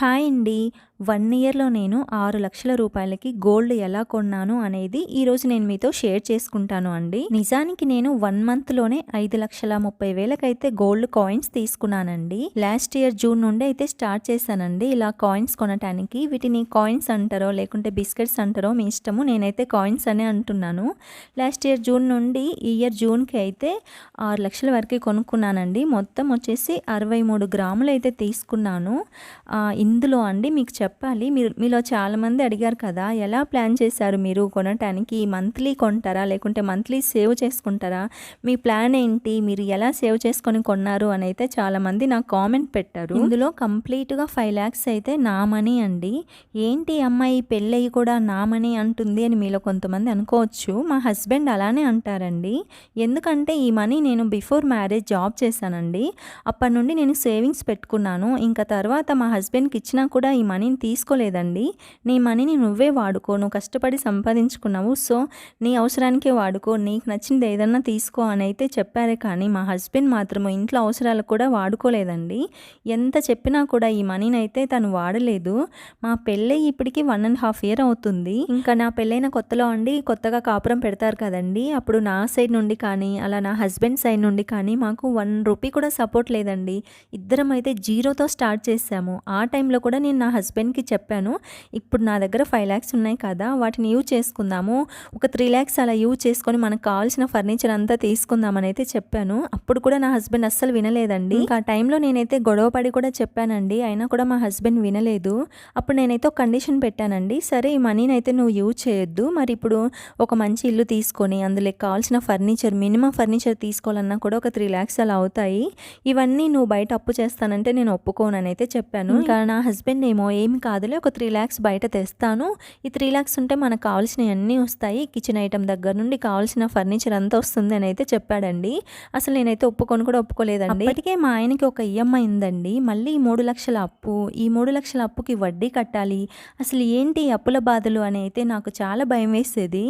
Hi అండి. One ఇయర్లో నేను ఆరు లక్షల రూపాయలకి గోల్డ్ ఎలా కొన్నాను అనేది ఈరోజు నేను మీతో షేర్ చేసుకుంటాను అండి. నిజానికి నేను వన్ మంత్లోనే ఐదు లక్షల ముప్పై వేలకైతే గోల్డ్ కాయిన్స్ తీసుకున్నానండి. లాస్ట్ ఇయర్ జూన్ నుండి అయితే స్టార్ట్ చేశానండి. ఇలా కాయిన్స్ కొనటానికి వీటిని కాయిన్స్ అంటారో లేకుంటే బిస్కెట్స్ అంటారో మీ ఇష్టము నేనైతే కాయిన్స్ అనే అంటున్నాను. లాస్ట్ ఇయర్ జూన్ నుండి ఈ ఇయర్ జూన్కి అయితే ఆరు లక్షల వరకు కొనుక్కున్నానండి. మొత్తం వచ్చేసి అరవై మూడు గ్రాములు అయితే తీసుకున్నాను. ఇందులో అండి మీకు చెప్పాలి. మీరు మీలో చాలామంది అడిగారు కదా ఎలా ప్లాన్ చేశారు మీరు కొనటానికి? మంత్లీ కొంటారా? లేకుంటే మంత్లీ సేవ్ చేసుకుంటారా? మీ ప్లాన్ ఏంటి? మీరు ఎలా సేవ్ చేసుకొని కొన్నారు? అని అయితే చాలామంది నాకు కామెంట్ పెట్టారు. ఇందులో కంప్లీట్గా ఫైవ్ ల్యాక్స్ అయితే నా మనీ అండి. ఏంటి అమ్మాయి పెళ్ళయి కూడా నా మనీ అంటుంది అని మీలో కొంతమంది అనుకోవచ్చు. మా హస్బెండ్ అలానే అంటారండి. ఎందుకంటే ఈ మనీ నేను బిఫోర్ మ్యారేజ్ జాబ్ చేశానండి. అప్పటి నుండి నేను సేవింగ్స్ పెట్టుకున్నాను. ఇంకా తర్వాత మా హస్బెండ్ హస్బెండ్కి ఇచ్చినా కూడా ఈ మనీని తీసుకోలేదండి. నీ మనీని నువ్వే వాడుకో నువ్వు కష్టపడి సంపాదించుకున్నావు సో నీ అవసరానికే వాడుకో నీకు నచ్చింది ఏదన్నా తీసుకో అని అయితే చెప్పారే కానీ మా హస్బెండ్ మాత్రము ఇంట్లో అవసరాలకు కూడా వాడుకోలేదండి. ఎంత చెప్పినా కూడా ఈ మనీని అయితే తను వాడలేదు. మా పెళ్ళై ఇప్పటికి వన్ అండ్ హాఫ్ ఇయర్ అవుతుంది. ఇంకా నా పెళ్ళైన కొత్తలో అండి కొత్తగా కాపురం పెడతారు కదండి. అప్పుడు నా సైడ్ నుండి కానీ అలా నా హస్బెండ్ సైడ్ నుండి కానీ మాకు వన్ రూపీ కూడా సపోర్ట్ లేదండి. ఇద్దరం అయితే జీరోతో స్టార్ట్ చేసాము ఆ టైం టైంలో కూడా నేను నా హస్బెండ్కి చెప్పాను ఇప్పుడు నా దగ్గర ఫైవ్ ల్యాక్స్ ఉన్నాయి కదా వాటిని యూజ్ చేసుకుందాము. ఒక త్రీ ల్యాక్స్ అలా యూజ్ చేసుకొని మనకు కావాల్సిన ఫర్నిచర్ అంతా తీసుకుందామని అయితే చెప్పాను. అప్పుడు కూడా నా హస్బెండ్ అస్సలు వినలేదండి. ఆ టైంలో నేనైతే గొడవ పడి కూడా చెప్పానండి. అయినా కూడా మా హస్బెండ్ వినలేదు. అప్పుడు నేనైతే ఒక కండిషన్ పెట్టానండి. సరే ఈ మనీని అయితే నువ్వు యూజ్ చేయొద్దు. మరి ఇప్పుడు ఒక మంచి ఇల్లు తీసుకొని అందులో కావాల్సిన ఫర్నిచర్ మినిమం ఫర్నిచర్ తీసుకోవాలన్నా కూడా ఒక త్రీ ల్యాక్స్ అలా అవుతాయి. ఇవన్నీ నువ్వు బయట అప్పు చేస్తానంటే నేను ఒప్పుకోనని అయితే చెప్పాను. ఇంకా నా నా హస్బెండ్ ఏమో ఏమి కాదులే ఒక త్రీ ల్యాక్స్ బయట తెస్తాను. ఈ త్రీ ల్యాక్స్ ఉంటే మనకు కావాల్సినవి అన్నీ వస్తాయి. కిచెన్ ఐటమ్ దగ్గర నుండి కావాల్సిన ఫర్నిచర్ అంతా వస్తుంది అని అయితే చెప్పాడండి. అసలు నేనైతే ఒప్పుకొని కూడా ఒప్పుకోలేదండి. ఇప్పటికే మా ఆయనకి ఒక ఈఎంఐ ఉందండి. మళ్ళీ ఈ మూడు లక్షల అప్పు ఈ మూడు లక్షల అప్పుకి వడ్డీ కట్టాలి. అసలు ఏంటి అప్పుల బాధలు అని అయితే నాకు చాలా భయం వేసేది.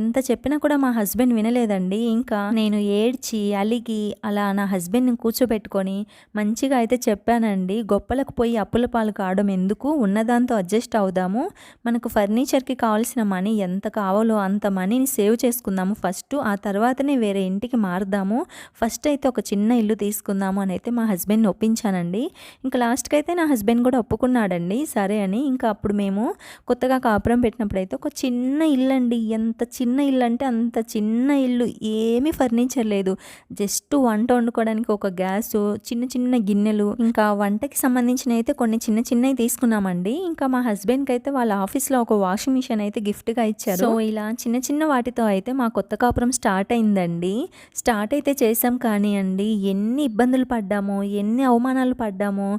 ఎంత చెప్పినా కూడా మా హస్బెండ్ వినలేదండి. ఇంకా నేను ఏడ్చి అలిగి అలా నా హస్బెండ్ని కూర్చోబెట్టుకొని మంచిగా అయితే చెప్పానండి. గొప్పలకు పోయి అప్పుల పాలు కావడం ఎందుకు? ఉన్నదాంతో అడ్జస్ట్ అవుదాము. మనకు ఫర్నిచర్కి కావాల్సిన మనీ ఎంత కావాలో అంత మనీని సేవ్ చేసుకుందాము ఫస్ట్. ఆ తర్వాతనే వేరే ఇంటికి మారుదాము. ఫస్ట్ అయితే ఒక చిన్న ఇల్లు తీసుకుందాము అని అయితే మా హస్బెండ్ని ఒప్పించానండి. ఇంకా లాస్ట్కి అయితే నా హస్బెండ్ కూడా ఒప్పుకున్నాడండి. సరే అని ఇంకా అప్పుడు మేము కొత్తగా కాపురం పెట్టినప్పుడు అయితే ఒక చిన్న ఇల్లు అండి ఎంత చిన్న ఇల్లు అంటే అంత చిన్న ఇల్లు. ఏమీ ఫర్నిచర్ లేదు. జస్ట్ వంట వండుకోవడానికి ఒక గ్యాస్ చిన్న చిన్న గిన్నెలు ఇంకా వంటకి సంబంధించిన అయితే కొన్ని చిన్న చిన్నవి తీసుకున్నామండి. ఇంకా మా హస్బెండ్కి అయితే వాళ్ళ ఆఫీస్లో ఒక వాషింగ్ మిషన్ అయితే గిఫ్ట్గా ఇచ్చారు. సో ఇలా చిన్న చిన్న వాటితో అయితే మా కొత్త కాపురం స్టార్ట్ అయిందండి. స్టార్ట్ అయితే చేసాం కానీ అండి ఎన్ని ఇబ్బందులు పడ్డామో ఎన్ని అవమానాలు పడ్డామో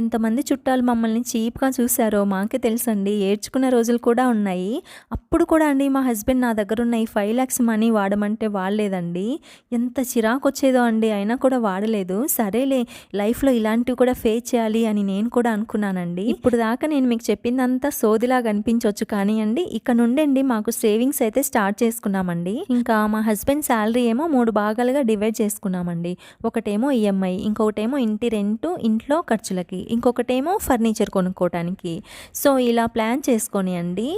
ఎంతమంది చుట్టాలు మమ్మల్ని చీప్గా చూశారో మాకే తెలుసండి. ఏడ్చుకున్న రోజులు కూడా ఉన్నాయి. అప్పుడు కూడా అండి మా హస్బెండ్ నా దగ్గర ఉన్న ఈ ఫైవ్ ల్యాక్స్ మనీ వాడమంటే వాడలేదండి. ఎంత చిరాకు వచ్చేదో అండి అయినా కూడా వాడలేదు. సరేలే లైఫ్లో ఇలాంటివి కూడా ఫేస్ చేయాలి అని నేను కూడా అనుకున్నానండి. ఇప్పుడు దాకా నేను మీకు చెప్పిందంతా సోదిలాగా అనిపించవచ్చు కానీ అండి ఇక్కడ నుండండి మాకు సేవింగ్స్ అయితే స్టార్ట్ చేసుకున్నామండి. ఇంకా మా హస్బెండ్ శాలరీ ఏమో మూడు భాగాలుగా డివైడ్ చేసుకున్నామండి. ఒకటేమో ఈఎంఐ ఇంకొకటేమో ఇంటి రెంట్ ఇంట్లో ఖర్చులకి ఇంకొకటేమో ఫర్నిచర్ కొనుక్కోవటానికి సో ఇలా ప్లాన్ చేసుకొని అండి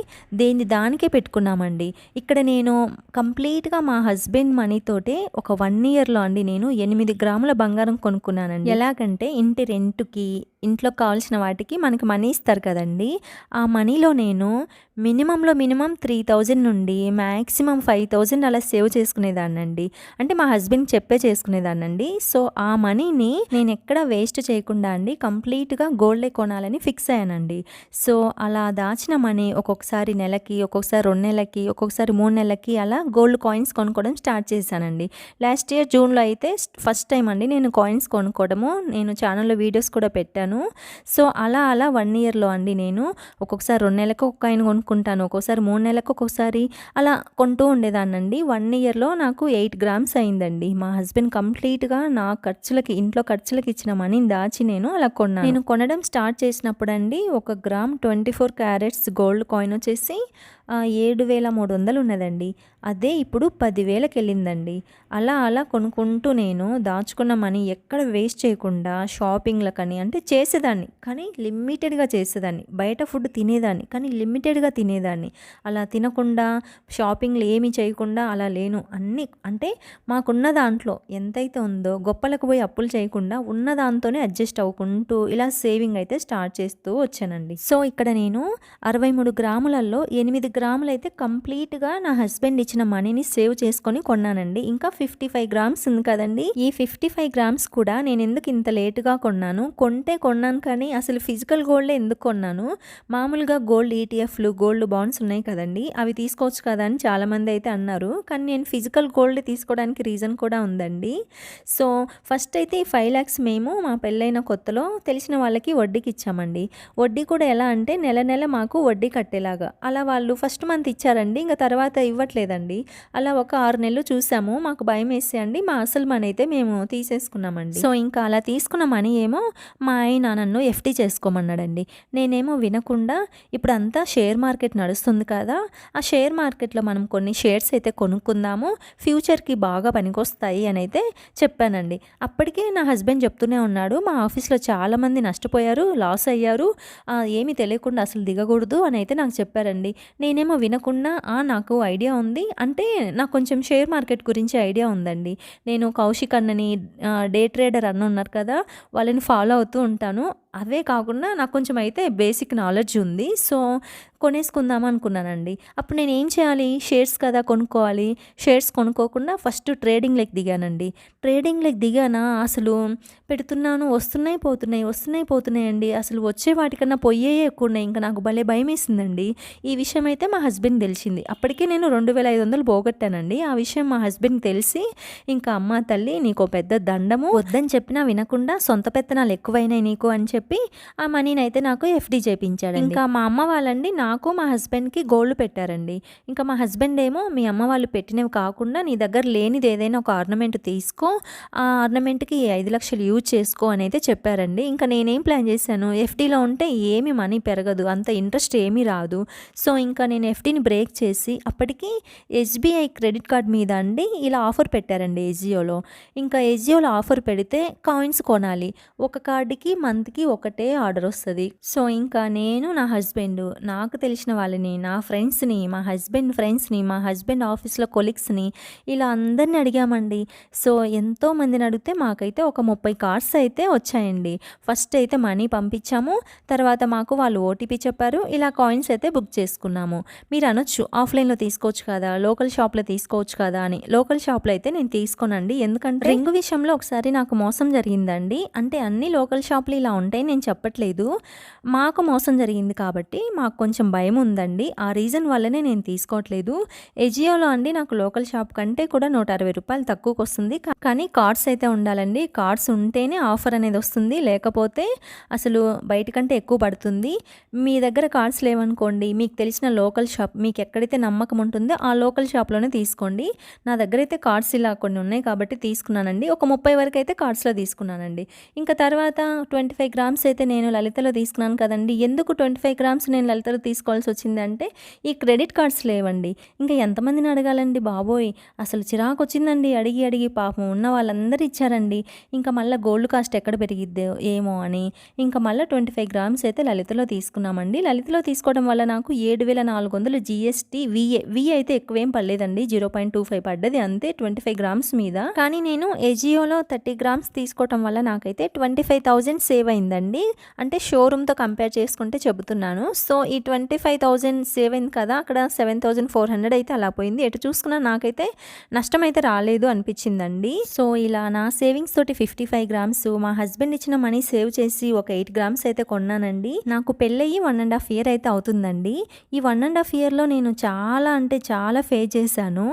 దేని దానికే పెట్టుకున్నామండి. ఇక్కడ నేను కంప్లీట్గా మా హస్బెండ్ మనీతోటే ఒక వన్ ఇయర్లో అండి నేను ఎనిమిది గ్రాముల బంగారం కొనుక్కున్నానండి. ఎలాగంటే ఇంటి రెంట్కి ఇంట్లో కావాల్సిన వాటికి మనకి మనీ ఇస్తారు కదండి. ఆ మనీలో నేను మినిమంలో మినిమం త్రీ థౌజండ్ నుండి మ్యాక్సిమం ఫైవ్ థౌజండ్ అలా సేవ్ చేసుకునేదాన్నండి. అంటే మా హస్బెండ్ చెప్పే చేసుకునేదాన్నండి. సో ఆ మనీని నేను ఎక్కడ వేస్ట్ చేయకుండా అండి కంప్లీట్గా గోల్డే కొనాలని ఫిక్స్ అయ్యానండి. సో అలా దాచిన మనీ ఒక్కొక్కసారి నెలకి ఒక్కొక్కసారి రెండు నెలలకి ఒక్కొక్కసారి మూడు నెలలకి అలా గోల్డ్ కాయిన్స్ కొనుక్కోవడం స్టార్ట్ చేశానండి. లాస్ట్ ఇయర్ జూన్లో అయితే ఫస్ట్ టైం అండి నేను కాయిన్స్ కొనుక్కోవడము. నేను ఛానల్లో వీడియోస్ కూడా పెట్టాను. సో అలా అలా వన్ ఇయర్లో అండి నేను. ఒక్కొక్కసారి రెండు నెలలకు ఒక కాయిన్ కొనుక్కుంటాను. ఒక్కొక్కసారి మూడు నెలలకు ఒక్కొక్కసారి అలా కొంటూ ఉండేదాన్నండి. వన్ ఇయర్లో నాకు ఎయిట్ గ్రామ్స్ అయిందండి. మా హస్బెండ్ కంప్లీట్గా నా ఖర్చులకి ఇంట్లో ఖర్చులకి ఇచ్చిన మనీని దాచి నేను అలా కొన్నాను. నేను కొనడం స్టార్ట్ చేసినప్పుడు అండి ఒక gram twenty four carats gold coin వచ్చేసి ఏడు వేల మూడు వందలు ఉన్నదండి అదే ఇప్పుడు పదివేలకు వెళ్ళిందండి అలా అలా కొనుక్కుంటూ నేను దాచుకున్న మనీ ఎక్కడ వేస్ట్ చేయకుండా షాపింగ్లకని అంటే చేసేదాన్ని. కానీ లిమిటెడ్గా చేసేదాన్ని. బయట ఫుడ్ తినేదాన్ని. కానీ లిమిటెడ్గా తినేదాన్ని. అలా తినకుండా షాపింగ్లు ఏమీ చేయకుండా అలా లేను. అన్నీ అంటే మాకున్న దాంట్లో ఎంతైతే ఉందో గొప్పలకు పోయి అప్పులు చేయకుండా ఉన్న దాంతోనే అడ్జస్ట్ అవ్వుకుంటూ ఇలా సేవింగ్ అయితే స్టార్ట్ చేస్తూ వచ్చానండి. సో ఇక్కడ నేను అరవై మూడు గ్రాములలో ఎనిమిది గ్రాములు అయితే కంప్లీట్గా నా హస్బెండ్ ఇచ్చిన మనీని సేవ్ చేసుకొని కొన్నానండి. ఇంకా ఫిఫ్టీ ఫైవ్ గ్రామ్స్ ఉంది కదండి. ఈ ఫిఫ్టీ ఫైవ్ గ్రామ్స్ కూడా నేను ఎందుకు ఇంత లేటుగా కొన్నాను? కొంటే కొన్నాను కానీ అసలు ఫిజికల్ గోల్డ్ ఎందుకు కొన్నాను? మామూలుగా గోల్డ్ ఈటీఎఫ్లు గోల్డ్ బాండ్స్ ఉన్నాయి కదండి. అవి తీసుకోవచ్చు కదా అని చాలామంది అయితే అన్నారు. కానీ నేను ఫిజికల్ గోల్డ్ తీసుకోవడానికి రీజన్ కూడా ఉందండి. సో ఫస్ట్ అయితే ఈ ఫైవ్ ల్యాక్స్ మేము మా పెళ్ళైన కొత్తలో తెలిసిన వాళ్ళకి వడ్డీకి ఇచ్చామండి. వడ్డీ కూడా ఎలా అంటే నెల నెల మాకు వడ్డీ కట్టేలాగా. అలా వాళ్ళు ఫస్ట్ మంత్ ఇచ్చారండి ఇంకా తర్వాత ఇవ్వట్లేదండి. అలా ఒక ఆరు నెలలు చూసాము మాకు భయం వేసి అండి మా అసలు మనీ అయితే మేము తీసేసుకున్నామండి. సో ఇంకా అలా తీసుకున్న మనీ ఏమో మా ఆయన నన్ను ఎఫ్టీ చేసుకోమన్నాడండి. నేనేమో వినకుండా ఇప్పుడు అంతా షేర్ మార్కెట్ నడుస్తుంది కదా ఆ షేర్ మార్కెట్లో మనం కొన్ని షేర్స్ అయితే కొనుక్కుందాము ఫ్యూచర్కి బాగా పనికొస్తాయి అని అయితే చెప్పానండి. అప్పటికే నా హస్బెండ్ చెప్తూనే ఉన్నాడు మా ఆఫీస్లో చాలామంది నష్టపోయారు లాస్ అయ్యారు ఏమీ తెలియకుండా అసలు దిగకూడదు అని అయితే నాకు చెప్పారండి. నేను నేనేమో వినకుండా "ఆ, నాకు ఐడియా ఉంది. అంటే నాకు కొంచెం షేర్ మార్కెట్ గురించి ఐడియా ఉందండి. నేను కౌశిక్ అన్నని డే ట్రేడర్ అన్న ఉన్నారు కదా వాళ్ళని ఫాలో అవుతూ ఉంటాను. అవే కాకుండా నాకు కొంచెం అయితే బేసిక్ నాలెడ్జ్ ఉంది. సో కొనేసుకుందాం అనుకున్నానండి. అప్పుడు నేను ఏం చేయాలి? షేర్స్ కదా కొనుక్కోవాలి. షేర్స్ కొనుక్కోకుండా ఫస్ట్ ట్రేడింగ్ లెక్ దిగానండి. ట్రేడింగ్ లెక్ దిగానా? అసలు పెడుతున్నాను. వస్తున్నాయి పోతున్నాయి వస్తున్నాయి పోతున్నాయి అండి అసలు వచ్చే వాటికన్నా పొయ్యే ఎక్కువ ఉన్నాయి. ఇంకా నాకు భలే భయం వేసిందండి. ఈ విషయం అయితే మా హస్బెండ్ తెలిసింది. అప్పటికే నేను రెండు వేల ఐదు వందలు పోగొట్టానండి. ఆ విషయం మా హస్బెండ్ తెలిసి ఇంకా అమ్మ తల్లి నీకు పెద్ద దండము. వద్దని చెప్పినా వినకుండా సొంత పెత్తనాలు ఎక్కువైనాయి నీకు అని చెప్పి ఆ మనీని అయితే నాకు ఎఫ్డీ చేపించాడు ఇంకా మా అమ్మ వాళ్ళండి నా నాకు మా హస్బెండ్కి గోల్డ్ పెట్టారండి. ఇంకా మా హస్బెండ్ ఏమో మీ అమ్మ వాళ్ళు పెట్టినవి కాకుండా నీ దగ్గర లేనిది ఏదైనా ఒక ఆర్నమెంట్ తీసుకో. ఆ ఆర్నమెంట్కి ఐదు లక్షలు యూజ్ చేసుకో అని అయితే చెప్పారండి. ఇంకా నేనేం ప్లాన్ చేశాను ఎఫ్డీలో ఉంటే ఏమి మనీ పెరగదు అంత ఇంట్రెస్ట్ ఏమీ రాదు. సో ఇంకా నేను ఎఫ్డీని బ్రేక్ చేసి అప్పటికి ఎస్బీఐ క్రెడిట్ కార్డ్ మీద అండి ఇలా ఆఫర్ పెట్టారండి ఎజియోలో ఇంకా ఏజియోలో ఆఫర్ పెడితే కాయిన్స్ కొనాలి. ఒక కార్డుకి మంత్కి ఒకటే ఆర్డర్ వస్తుంది. సో ఇంకా నేను నా హస్బెండ్ నాకు నాకు తెలిసిన వాళ్ళని నా ఫ్రెండ్స్ని మా హస్బెండ్ ఫ్రెండ్స్ని మా హస్బెండ్ ఆఫీస్లో కొలీగ్స్ని ఇలా అందరిని అడిగామండి. సో ఎంతో మందిని అడిగితే మాకైతే ఒక ముప్పై కార్డ్స్ అయితే వచ్చాయండి. ఫస్ట్ అయితే మనీ పంపించాము. తర్వాత మాకు వాళ్ళు ఓటీపీ చెప్పారు. ఇలా కాయిన్స్ అయితే బుక్ చేసుకున్నాము. మీరు అనొచ్చు ఆఫ్లైన్లో తీసుకోవచ్చు కదా లోకల్ షాప్లో తీసుకోవచ్చు కదా అని. లోకల్ షాప్లో అయితే నేను తీసుకోనండి. ఎందుకంటే రింగు విషయంలో ఒకసారి నాకు మోసం జరిగిందండి. అంటే అన్ని లోకల్ షాపులు ఇలా ఉంటాయి నేను చెప్పట్లేదు. మాకు మోసం జరిగింది కాబట్టి మాకు కొంచెం భయం ఉందండి. ఆ రీజన్ వల్లనే నేను తీసుకోవట్లేదు. ఎజియోలో అండి నాకు లోకల్ షాప్ కంటే కూడా నూట అరవై రూపాయలు తక్కువకి వస్తుంది కానీ కార్డ్స్ అయితే ఉండాలండి. కార్డ్స్ ఉంటేనే ఆఫర్ అనేది వస్తుంది. లేకపోతే అసలు బయట కంటే ఎక్కువ పడుతుంది. మీ దగ్గర కార్డ్స్ లేవనుకోండి మీకు తెలిసిన లోకల్ షాప్ మీకు ఎక్కడైతే నమ్మకం ఉంటుందో ఆ లోకల్ షాప్లోనే తీసుకోండి. నా దగ్గర అయితే కార్డ్స్ ఇలా కొన్ని ఉన్నాయి కాబట్టి తీసుకున్నానండి. ఒక ముప్పై వరకు అయితే కార్డ్స్లో తీసుకున్నానండి. ఇంకా తర్వాత ట్వంటీ ఫైవ్ గ్రామ్స్ అయితే నేను లలితలో తీసుకున్నాను కదండి. ఎందుకు ట్వంటీ ఫైవ్ గ్రామ్స్ నేను లలితలో తీసుకోవాల్సి వచ్చిందంటే ఈ క్రెడిట్ కార్డ్స్ లేవండి. ఇంకా ఎంతమందిని అడగాలండి బాబోయ్? అసలు చిరాకు వచ్చిందండి. అడిగి అడిగి పాపం ఉన్న వాళ్ళందరూ ఇచ్చారండి. ఇంకా మళ్ళీ గోల్డ్ కాస్ట్ ఎక్కడ పెరిగిద్దో ఏమో అని. ఇంకా మళ్ళీ ట్వంటీ ఫైవ్ గ్రామ్స్ అయితే లలితలో తీసుకున్నామండి. లలితలో తీసుకోవడం వల్ల నాకు ఏడు వేల నాలుగు వందలు జిఎస్టీ విఏ వి అయితే ఎక్కువేం పడలేదండి. జీరో పాయింట్ టూ ఫైవ్ పడ్డది. అంతే ట్వంటీ ఫైవ్ గ్రామ్స్ మీద. కానీ నేను ఎజియోలో థర్టీ గ్రామ్స్ తీసుకోవడం వల్ల నాకైతే ట్వంటీ ఫైవ్ థౌజండ్ సేవ్ అయిందండి. అంటే షోరూమ్తో కంపేర్ చేసుకుంటే చెబుతున్నాను. సో ఈ twenty twenty five thousand save అయింది కదా అక్కడ సెవెన్ థౌజండ్ ఫోర్ హండ్రెడ్ అయితే అలా పోయింది. ఎటు చూసుకున్నా నాకైతే నష్టం అయితే రాలేదు అనిపించిందండి. సో ఇలా నా సేవింగ్స్ తోటి ఫిఫ్టీ ఫైవ్ గ్రామ్స్ మా హస్బెండ్ ఇచ్చిన మనీ సేవ్ చేసి ఒక ఎయిట్ గ్రామ్స్ అయితే కొన్నానండి. నాకు పెళ్ళయ్యి వన్ అండ్ హాఫ్ ఇయర్ అయితే అవుతుందండి. ఈ వన్ అండ్ హాఫ్ ఇయర్లో నేను చాలా అంటే చాలా ఫేస్ చేశాను.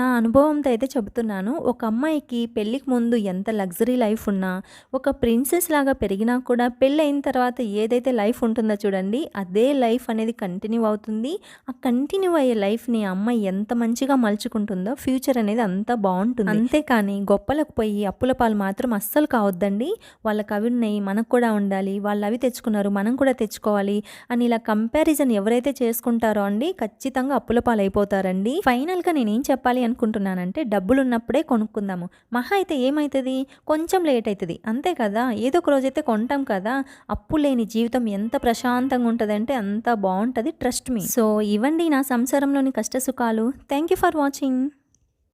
నా అనుభవంతో అయితే చెబుతున్నాను. ఒక అమ్మాయికి పెళ్ళికి ముందు ఎంత లగ్జరీ లైఫ్ ఉన్నా ఒక ప్రిన్సెస్ లాగా పెరిగినా కూడా పెళ్ళి అయిన తర్వాత ఏదైతే లైఫ్ ఉంటుందో చూడండి అదే లైఫ్ అనేది అది కంటిన్యూ అవుతుంది. ఆ కంటిన్యూ అయ్యే లైఫ్ని అమ్మ ఎంత మంచిగా మలుచుకుంటుందో ఫ్యూచర్ అనేది అంత బాగుంటుంది. అంతేకాని గొప్పలకు పోయి అప్పుల పాలు మాత్రం అస్సలు కావద్దండి. వాళ్ళకి అవి ఉన్నాయి మనకు కూడా ఉండాలి వాళ్ళు అవి తెచ్చుకున్నారు మనం కూడా తెచ్చుకోవాలి అని ఇలా కంపారిజన్ ఎవరైతే చేసుకుంటారో అండి ఖచ్చితంగా అప్పుల పాలైపోతారండి ఫైనల్గా ఏం చెప్పాలి అనుకుంటున్నానంటే డబ్బులు ఉన్నప్పుడే కొనుక్కుందాము. మహా అయితే ఏమవుతుంది కొంచెం లేట్ అవుతుంది అంతే కదా? ఏదో ఒక రోజైతే కొంటాం కదా? అప్పు లేని జీవితం ఎంత ప్రశాంతంగా ఉంటుందంటే అంత బాగుంటుంది. బాగుంటుంది ట్రస్ట్ మీ సో ఇవ్వండి నా సంసారంలోని కష్టసుఖాలు. Thank you for watching